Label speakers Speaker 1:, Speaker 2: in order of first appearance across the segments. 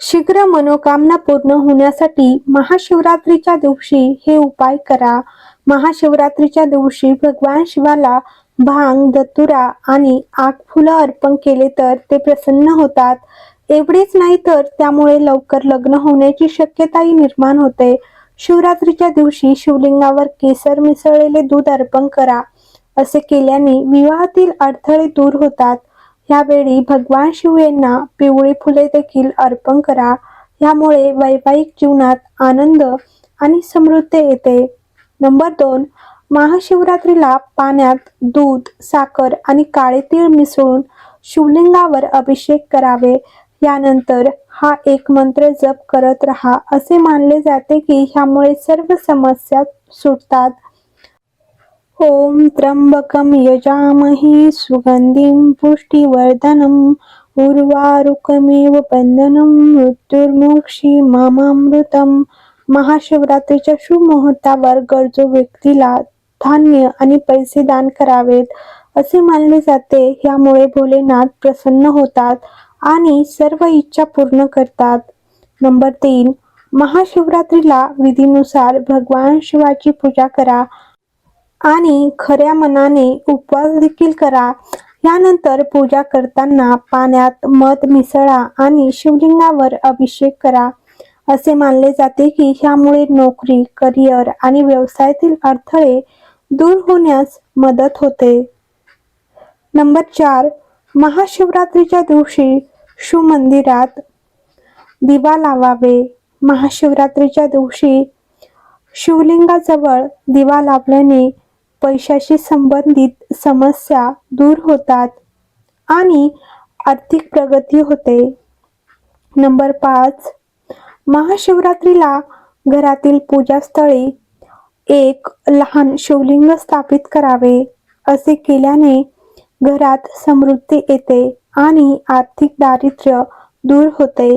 Speaker 1: शीघ्र मनोकामना पूर्ण होण्यासाठी महाशिवरात्रीच्या दिवशी हे उपाय करा. महाशिवरात्रीच्या दिवशी भगवान शिवाला भांग दत्तुरा आणि आग फुलं अर्पण केले तर ते प्रसन्न होतात. एवढेच नाही तर त्यामुळे लवकर लग्न होण्याची शक्यताही निर्माण होते. शिवरात्रीच्या दिवशी शिवलिंगावर केसर मिसळलेले दूध अर्पण करा. असे केल्याने विवाहातील अडथळे दूर होतात. यावेळी भगवान शिव यांना पिवळी फुले देखील अर्पण करा. यामुळे वैवाहिक जीवनात आनंद आणि समृद्धी येते. नंबर दोन महाशिवरात्रीला पाण्यात दूध साखर आणि काळे तीळ मिसळून शिवलिंगावर अभिषेक करावे. यानंतर हा एक मंत्र जप करत राहा. असे मानले जाते की ह्यामुळे सर्व समस्या सुटतात. ॐ त्र्यम्बकं यजामहे सुगन्धिं पुष्टिवर्धनम् उर्वारुकमेव बन्धनं मृत्युर्मोक्षी मामामृतम। महाशिवरात्रीच्या शुभ मुहूर्तावर गरजू व्यक्तीला धान्य आणि पैसे दान करावेत असे मानले जाते. यामुळे भोलेनाथ प्रसन्न होतात आणि सर्व इच्छा पूर्ण करतात. नंबर तीन महाशिवरात्रीला विधीनुसार भगवान शिवाची पूजा करा. आणि खऱ्या मनाने उपवास देखील करा. यानंतर पूजा करताना पाण्यात मध मिसळा आणि शिवलिंगावर अभिषेक करा. असे मानले जाते की ह्यामुळे नोकरी करिअर आणि व्यवसायातील अडथळे दूर होण्यास मदत होते. नंबर चार महाशिवरात्रीच्या दिवशी शिवमंदिरात दिवा लावावे. महाशिवरात्रीच्या दिवशी शिवलिंगाजवळ दिवा लावल्याने पैशाशी संबंधित समस्या दूर होतात आणि आर्थिक प्रगती होते. नंबर पाच महाशिवरात्रीला घरातील पूजास्थळी एक लहान शिवलिंग स्थापित करावे असे केल्याने घरात समृद्धी येते आणि आर्थिक दारिद्र्य दूर होते.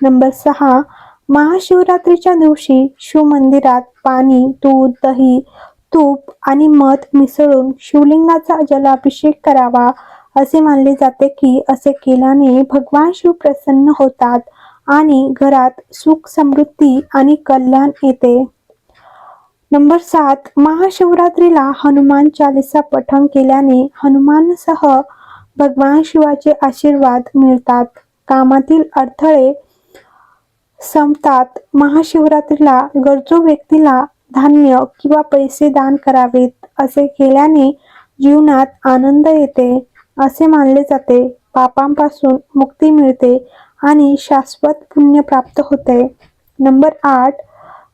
Speaker 1: नंबर सहा महाशिवरात्रीच्या दिवशी शिवमंदिरात पाणी दूध दही तूप आणि मध मिसळून शिवलिंगाचा जलाभिषेक करावा असे मानले जाते की असे केल्याने भगवान शिव प्रसन्न होतात आणि घरात सुख समृद्धी आणि कल्याण येते. नंबर सात महाशिवरात्रीला हनुमान चालिसा पठण केल्याने हनुमानसह भगवान शिवाचे आशीर्वाद मिळतात. कामातील अडथळे संपतात. महाशिवरात्रीला गरजू व्यक्तीला धान्य किंवा पैसे दान करावेत असे केल्याने जीवनात आनंद येते असे मानले जाते. पापांपासून मुक्ती मिळते आणि शाश्वत पुण्य प्राप्त होते. नंबर आठ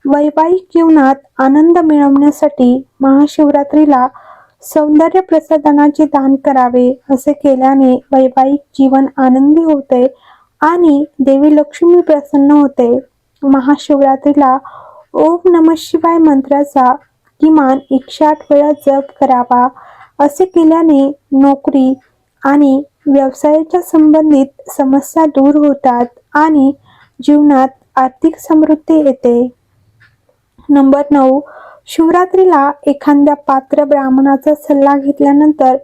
Speaker 1: वैवाहिक जीवनात आनंद मिळवण्यासाठी महाशिवरात्रीला सौंदर्य प्रसाधनाचे दान करावे असे केल्याने वैवाहिक जीवन आनंदी होते आणि देवी लक्ष्मी प्रसन्न होते. महाशिवरात्रीला ओम नम शिवाय मंत्राचा किमान एकशे आठ वेळा जप करावा. असे केल्याने नोकरी आणि व्यवसायाच्या संबंधित समस्या दूर होतात आणि जीवनात आर्थिक समृद्धी येते. नंबर नऊ शिवरात्रीला एखाद्या पात्र ब्राह्मणाचा सल्ला घेतल्यानंतर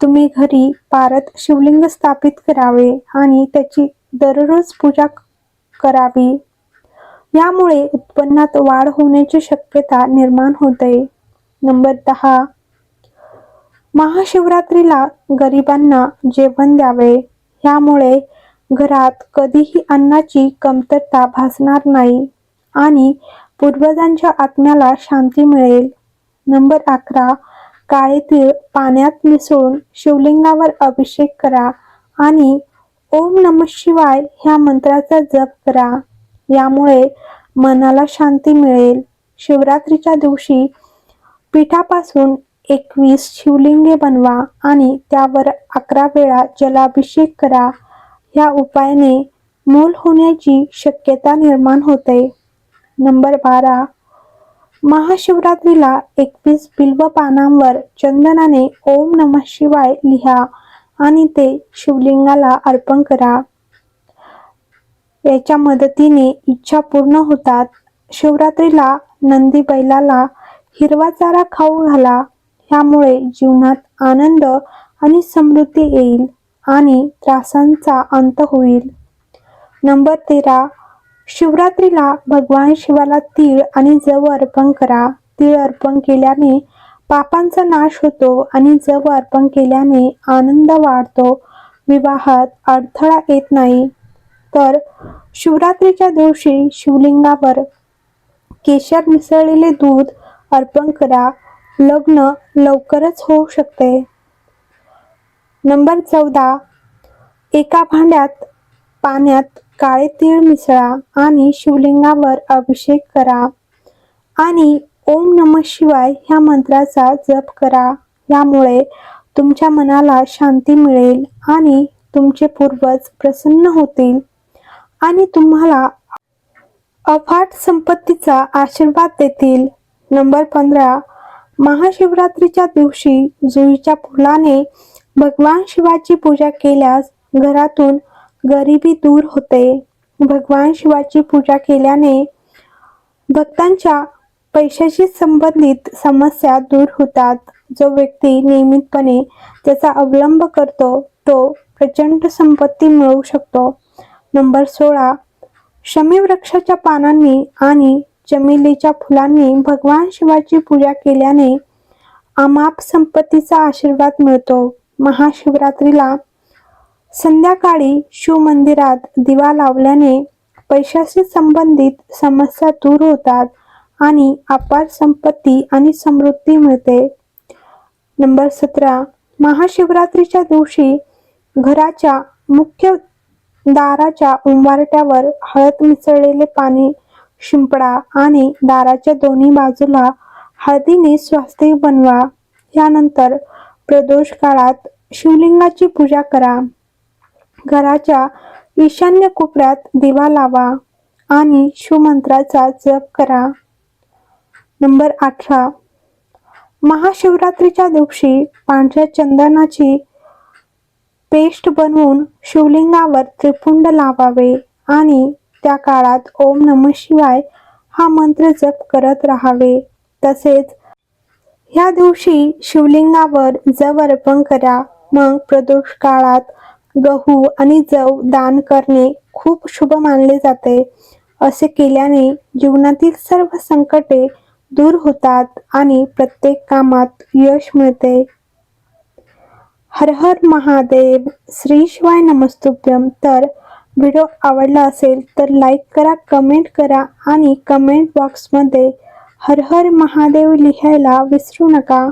Speaker 1: तुम्ही घरी पारत शिवलिंग स्थापित करावे आणि त्याची दररोज पूजा करावी. यामुळे उत्पन्नात वाढ होण्याची शक्यता निर्माण होते. नंबर दहा. महाशिवरात्रीला गरिबांना जेवण द्यावे. यामुळे घरात कधीही अन्नाची कमतरता भासणार नाही आणि पूर्वजांच्या आत्म्याला शांती मिळेल. नंबर अकरा. काळे तीळ पाण्यात मिसळून शिवलिंगावर अभिषेक करा आणि ओम नम शिवाय ह्या मंत्राचा जप करा. यामुळे मनाला शांती मिळेल. शिवरात्रीच्या दिवशी पिठापासून एकवीस शिवलिंगे बनवा आणि त्यावर अकरा वेळा जलाभिषेक करा. या उपायाने मूल होण्याची शक्यता निर्माण होते. नंबर बारा. महाशिवरात्रीला एकवीस बिल्व पानांवर चंदनाने ओम नमः शिवाय लिहा आणि ते शिवलिंगाला अर्पण करा. याच्या मदतीने इच्छा पूर्ण होतात. शिवरात्रीला नंदी बैलाला हिरवा चारा खाऊ घाला. ह्यामुळे जीवनात आनंद आणि समृद्धी येईल आणि त्रासांचा अंत होईल. नंबर तेरा. शिवरात्रीला भगवान शिवाला तीळ आणि जव अर्पण करा. तीळ अर्पण केल्याने पापांचा नाश होतो आणि जव अर्पण केल्याने आनंद वाढतो. विवाहात अडथळा येत नाही. तर शिवरात्रीच्या दिवशी शिवलिंगावर केशर मिसळलेले दूध अर्पण करा. लग्न लवकरच होऊ शकते. नंबर चौदा. एका भांड्यात पाण्यात काळे तीळ मिसळा आणि शिवलिंगावर अभिषेक करा. आणि ओम नम शिवाय ह्या मंत्राचा जप करा. यामुळे तुमच्या मनाला शांती मिळेल आणि तुमचे पूर्वज प्रसन्न होतील. आणि तुम्हाला अफाट संपत्तीचा आशीर्वाद देतील. नंबर पंधरा महाशिवरात्रीच्या दिवशी जुईच्या फुलाने भगवान शिवाची पूजा केल्यास घरातून गरिबी दूर होते. भगवान शिवाची पूजा केल्याने भक्तांच्या पैशाशी संबंधित समस्या दूर होतात. जो व्यक्ती नियमितपणे त्याचा अवलंब करतो तो प्रचंड संपत्ती मिळवू शकतो. नंबर सोळा. शमी वृक्षाच्या पानांनी आणि चमेलीच्या फुलांनी भगवान शिवाची पूजा केल्याने अमाप संपत्तीचा आशीर्वाद मिळतो. महाशिवरात्रीला संध्याकाळी शिव मंदिरात दिवा लावल्याने पैशाशी संबंधित समस्या दूर होतात आणि अपार संपत्ती आणि समृद्धी मिळते. नंबर सतरा. महाशिवरात्रीच्या दिवशी घराच्या मुख्य दाराच्या उंबरट्यावर हळद मिसळलेले पाणी शिंपडा आणि दाराच्या दोन्ही बाजूला हळदीने स्वास्तिक बनवा. यानंतर प्रदोष काळात शिवलिंगाची पूजा करा. घराच्या ईशान्य कोपऱ्यात दिवा लावा आणि शिवमंत्राचा जप करा. नंबर अठरा. महाशिवरात्रीच्या दिवशी पांढऱ्या चंदनाची पेस्ट बनवून शिवलिंगावर त्रिपुंड लावावे आणि त्या काळात ओम नम शिवाय हा मंत्र जप करत राहावे. तसेच ह्या दिवशी शिवलिंगावर जव अर्पण करा. मग प्रदोष काळात गहू आणि जव दान करणे खूप शुभ मानले जाते. असे केल्याने जीवनातील सर्व संकटे दूर होतात आणि प्रत्येक कामात यश मिळते. हर हर महादेव श्री शिवाय नमस्तुभ्यम. तर व्हिडिओ आवडला असेल तर लाईक करा कमेंट करा आणि कमेंट बॉक्समध्ये हर हर महादेव लिहायला विसरू नका.